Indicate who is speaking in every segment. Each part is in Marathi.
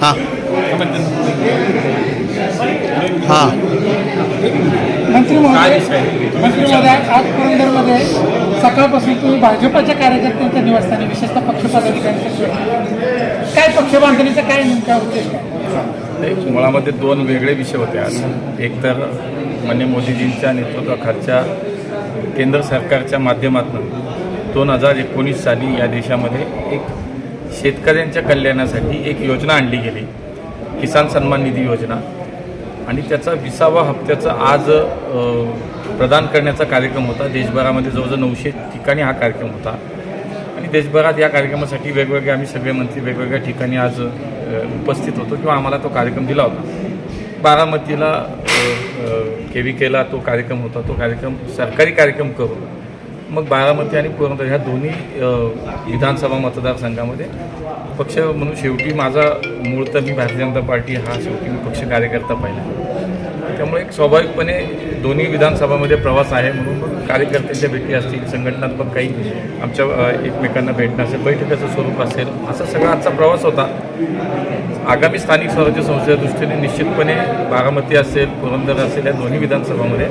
Speaker 1: हां हां
Speaker 2: मंत्री महोदय मंत्री महोदय आज पुरंदरमध्ये सकाळपासून तुम्ही भाजपच्या कार्यकर्त्यांच्या निवासस्थानी विशेषतः पक्ष पदाधिकाऱ्यांच्या काय पक्ष बांधणीचा काय नेमका उद्देश काय
Speaker 3: मुळामध्ये दोन वेगळे विषय होते आज. एक तर मान्य मोदीजींच्या नेतृत्वाखालच्या केंद्र सरकारच्या माध्यमातून दोन हजार एकोणीस साली या देशामध्ये एक शेतकऱ्यांच्या कल्याणासाठी एक योजना आणली गेली. किसान सन्मान निधी योजना. आणि त्याचा विसावा हप्त्याचा आज प्रदान करण्याचा कार्यक्रम होता. देशभरामध्ये जवळजवळ नऊशे ठिकाणी हा कार्यक्रम होता. आणि देशभरात या कार्यक्रमासाठी वेगवेगळे आम्ही सगळे मंत्री वेगवेगळ्या ठिकाणी आज उपस्थित होतो किंवा आम्हाला तो कार्यक्रम दिला होता. बारामतीला के व्ही केला तो कार्यक्रम होता. तो कार्यक्रम सरकारी कार्यक्रम करून मग बारामती आणि पुरंदर ह्या दोन्ही विधानसभा मतदारसंघामध्ये पक्ष म्हणून शेवटी माझा मूळ तर मी भारतीय जनता पार्टी हा शेवटी मी पक्ष कार्यकर्ता पाहिला. त्यामुळे एक स्वाभाविकपणे दोन्ही विधानसभामध्ये प्रवास आहे म्हणून मग कार्यकर्त्यांच्या भेटी असतील संघटनात्मक काही आमच्या एकमेकांना भेटणं असेल बैठकीचं स्वरूप असेल असा सगळा आजचा प्रवास होता. आगामी स्थानिक स्वराज्य संस्थेच्या दृष्टीने निश्चितपणे बारामती असेल पुरंदर असेल या दोन्ही विधानसभामध्ये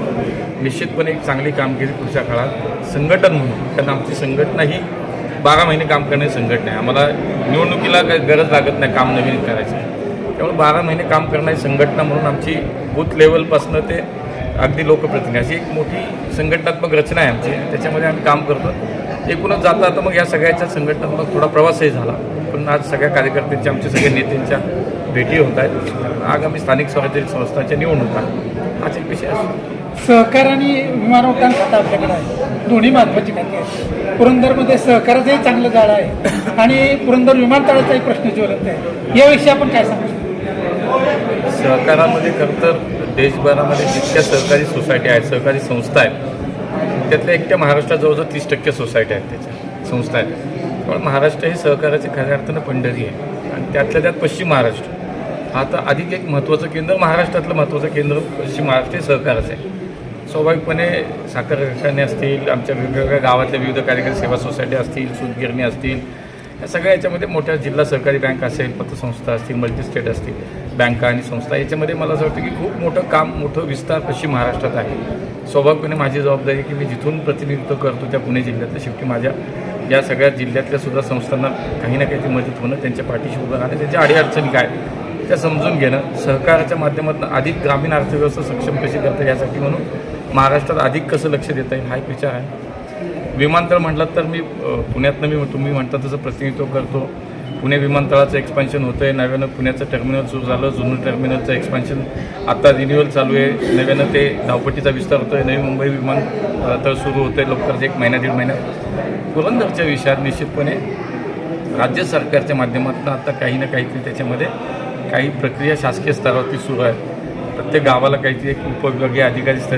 Speaker 3: निश्चितपणे एक चांगली कामगिरी पुढच्या काळात संघटन म्हणून कारण आमची संघटना ही बारा महिने काम करणारी संघटना आहे. आम्हाला निवडणुकीला काही गरज लागत नाही काम नवीन करायचं. त्यामुळे बारा महिने काम करणारी संघटना म्हणून आमची बूथ लेवलपासनं ते अगदी लोकप्रतिनिधी. अशी एक मोठी संघटनात्मक रचना आहे आमची. त्याच्यामध्ये आम्ही काम करतो. एकूणच जाता तर मग या सगळ्याच्या संघटनात्मक थोडा प्रवासही झाला. पण आज सगळ्या कार्यकर्त्यांच्या आमच्या सगळ्या नेत्यांच्या भेटी होत आहेत. आगामी स्थानिक स्वराज्य संस्थांच्या निवडणुका हाच एक विषय असतो.
Speaker 2: सहकार आणि विमानोड्डाण खाता आपल्याकडे आहे. दोन्ही महत्वाची खाती आहेत. पुरंदरमध्ये सहकाराचंही चांगलं जाळं आहे. आणि पुरंदर विमानतळाचाही प्रश्न ज्वलंत आहे. याविषयी आपण काय सांगू शकतो?
Speaker 3: सहकारामध्ये खरं तर देशभरामध्ये जितक्या सहकारी सोसायटी आहेत सहकारी संस्था आहेत त्यातल्या एकट्या महाराष्ट्रात जवळजवळ तीस टक्के सोसायटी आहेत त्याच्या संस्था आहेत. पण महाराष्ट्र हे सहकाराचे खऱ्या अर्थानं पंढरी आहे. आणि त्यातल्या त्यात पश्चिम महाराष्ट्र. आता अधिक एक महत्त्वाचं केंद्र महाराष्ट्रातलं महत्त्वाचं केंद्र पश्चिम महाराष्ट्र हे सहकारच आहे. स्वाभाविकपणे साखर कारखाने असतील आमच्या वेगवेगळ्या गावातल्या विविध कार्यकारी सेवा सोसायटी असतील सूतगिरणी असतील या सगळ्या याच्यामध्ये मोठ्या जिल्हा सहकारी बँक असेल पतसंस्था असतील मल्टी स्टेट असतील. बँका आणि संस्था याच्यामध्ये मला असं वाटतं की खूप मोठं काम मोठं विस्तार पश्चिम महाराष्ट्रात आहे. स्वाभाविकपणे माझी जबाबदारी की मी जिथून प्रतिनिधित्व करतो त्या पुणे जिल्ह्यातल्या शेवटी माझ्या या सगळ्या जिल्ह्यातल्या सुद्धा संस्थांना काही ना काही मदत होणं त्यांच्या पाठीशी उभं राहणं त्यांच्या अडीअडचणी काय त्या समजून घेणं सहकाराच्या माध्यमातून अधिक ग्रामीण अर्थव्यवस्था सक्षम कशी करता यासाठी म्हणून महाराष्ट्रात अधिक कसं लक्ष देता येईल हा एक विचार आहे. विमानतळ म्हटलं तर मी पुण्यातनं मी तुम्ही म्हणता तसं प्रतिनिधित्व करतो. पुणे विमानतळाचं एक्सपान्शन होतं आहे नव्यानं पुण्याचं टर्मिनल सुरू झालं. जुनं टर्मिनलचं एक्सपान्शन आत्ता रिन्युअल चालू आहे. नव्यानं ते धावपट्टीचा विस्तार होतो आहे नवी मुंबई विमानतळ सुरू होतं आहे लवकरच एक महिना दीड महिन्यात पुरंदरच्या विषयात निश्चितपणे राज्य सरकारच्या माध्यमातून आता काही ना काहीतरी त्याच्यामध्ये काही प्रक्रिया शासकीय स्तरावरती सुरू आहे. प्रत्येक गावाला काहीतरी एक उपविभागीय अधिकारी स्तर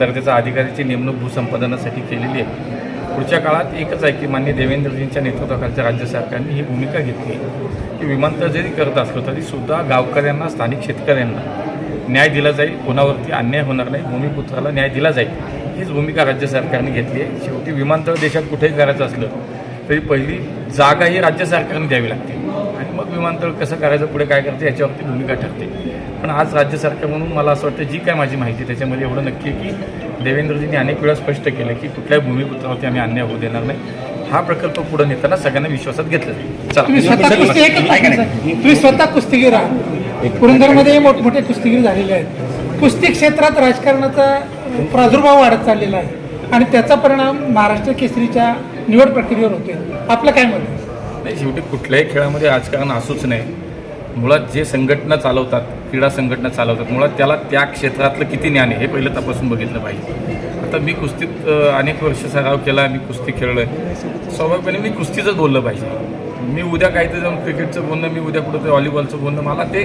Speaker 3: दर्जाचा अधिकाऱ्याची नेमणूक भूसंपादनासाठी केलेली आहे. पुढच्या काळात एकच आहे की मान्य देवेंद्रजींच्या नेतृत्वाखालच्या राज्य सरकारने ही भूमिका घेतली की विमानतळ जरी करत असलं तरीसुद्धा गावकऱ्यांना स्थानिक शेतकऱ्यांना न्याय दिला जाईल. कोणावरती अन्याय होणार नाही. भूमिपुत्राला न्याय दिला जाईल. हीच भूमिका राज्य सरकारने घेतली आहे. शेवटी विमानतळ देशात कुठेही करायचं असलं तरी पहिली जागा ही राज्य सरकारने द्यावी लागते. आणि मग विमानतळ कसं करायचं पुढे काय करते याच्यावरती भूमिका ठरते. पण आज राज्य सरकार म्हणून मला असं वाटतं जी काय माझी माहिती आहे, त्याच्यामध्ये एवढं नक्की आहे की देवेंद्रजींनी अनेक वेळा स्पष्ट केलं की कुठल्याही भूमिपुत्रावरती आम्ही अन्याय होऊ देणार नाही. हा प्रकल्प पुढे नेताना सगळ्यांना विश्वासात घेतला.
Speaker 2: तुम्ही स्वतः कुस्तीगीर आहात पुरंदरमध्ये मोठमोठे कुस्तीगीर झालेले आहेत. कुस्ती क्षेत्रात राजकारणाचा प्रादुर्भाव वाढत चाललेला आहे. आणि त्याचा परिणाम महाराष्ट्र केसरीच्या निवड प्रक्रियेवर होतोय. आपलं काय मत?
Speaker 3: नाही शेवटी कुठल्याही खेळामध्ये राजकारण असूच नाही. मुळात जे संघटना चालवतात क्रीडा संघटना चालवतात मुळात त्याला त्या क्षेत्रातलं किती ज्ञान आहे हे पहिलं तपासून बघितलं पाहिजे. आता मी कुस्तीत अनेक वर्ष सराव केला मी कुस्ती खेळलो आहे स्वाभाविकपणे मी कुस्तीचं बोललं पाहिजे. मी उद्या काहीतरी जाऊन क्रिकेटचं बोलणं मी उद्या कुठं व्हॉलीबॉलचं बोलणं मला ते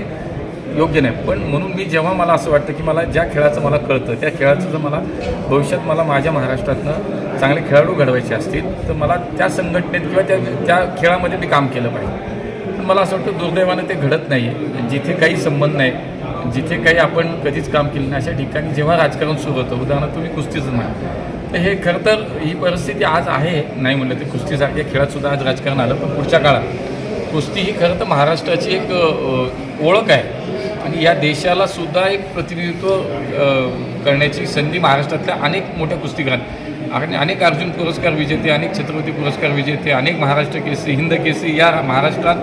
Speaker 3: योग्य नाही. पण म्हणून मी जेव्हा मला असं वाटतं की मला ज्या खेळाचं मला कळतं त्या खेळाचं जर मला भविष्यात मला माझ्या महाराष्ट्रातनं चांगले खेळाडू घडवायचे असतील तर मला त्या संघटनेत किंवा त्या त्या खेळामध्ये मी काम केलं पाहिजे. मला असं वाटतं दुर्दैवानं ते घडत नाही आहे जिथे काही संबंध नाही जिथे काही आपण कधीच काम केलं नाही अशा ठिकाणी जेव्हा राजकारण सुरू होतं उदाहरणार्थ तुम्ही कुस्तीचं म्हणा तर हे खरं तर ही परिस्थिती आज आहे. नाही म्हणलं ते कुस्तीसारख्या खेळातसुद्धा आज राजकारण आलं पण पुढच्या काळात. कुस्ती ही खरं तर महाराष्ट्राची एक ओळख आहे. आणि या देशाला सुद्धा एक प्रतिनिधित्व करण्याची संधी महाराष्ट्रातल्या अनेक मोठ्या कुस्तीगरांना. आणि अनेक अर्जुन पुरस्कार विजेते अनेक छत्रपती पुरस्कार विजेते अनेक महाराष्ट्र केसरी हिंद केसरी या महाराष्ट्रात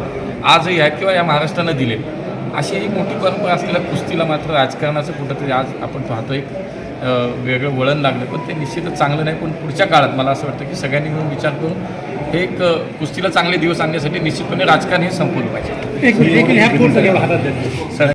Speaker 3: आजही आहेत किंवा या महाराष्ट्रानं दिले. अशी ही मोठी परंपरा असलेल्या कुस्तीला मात्र राजकारणाचं कुठंतरी आज आपण पाहतो एक वेगळं वळण लागलं. पण ते निश्चितच चांगलं नाही. पण पुढच्या काळात मला असं वाटतं की सगळ्यांनी मिळून विचार करून हे एक कुस्तीला चांगले दिवस आणण्यासाठी निश्चितपणे राजकारण हे संपवलं पाहिजे.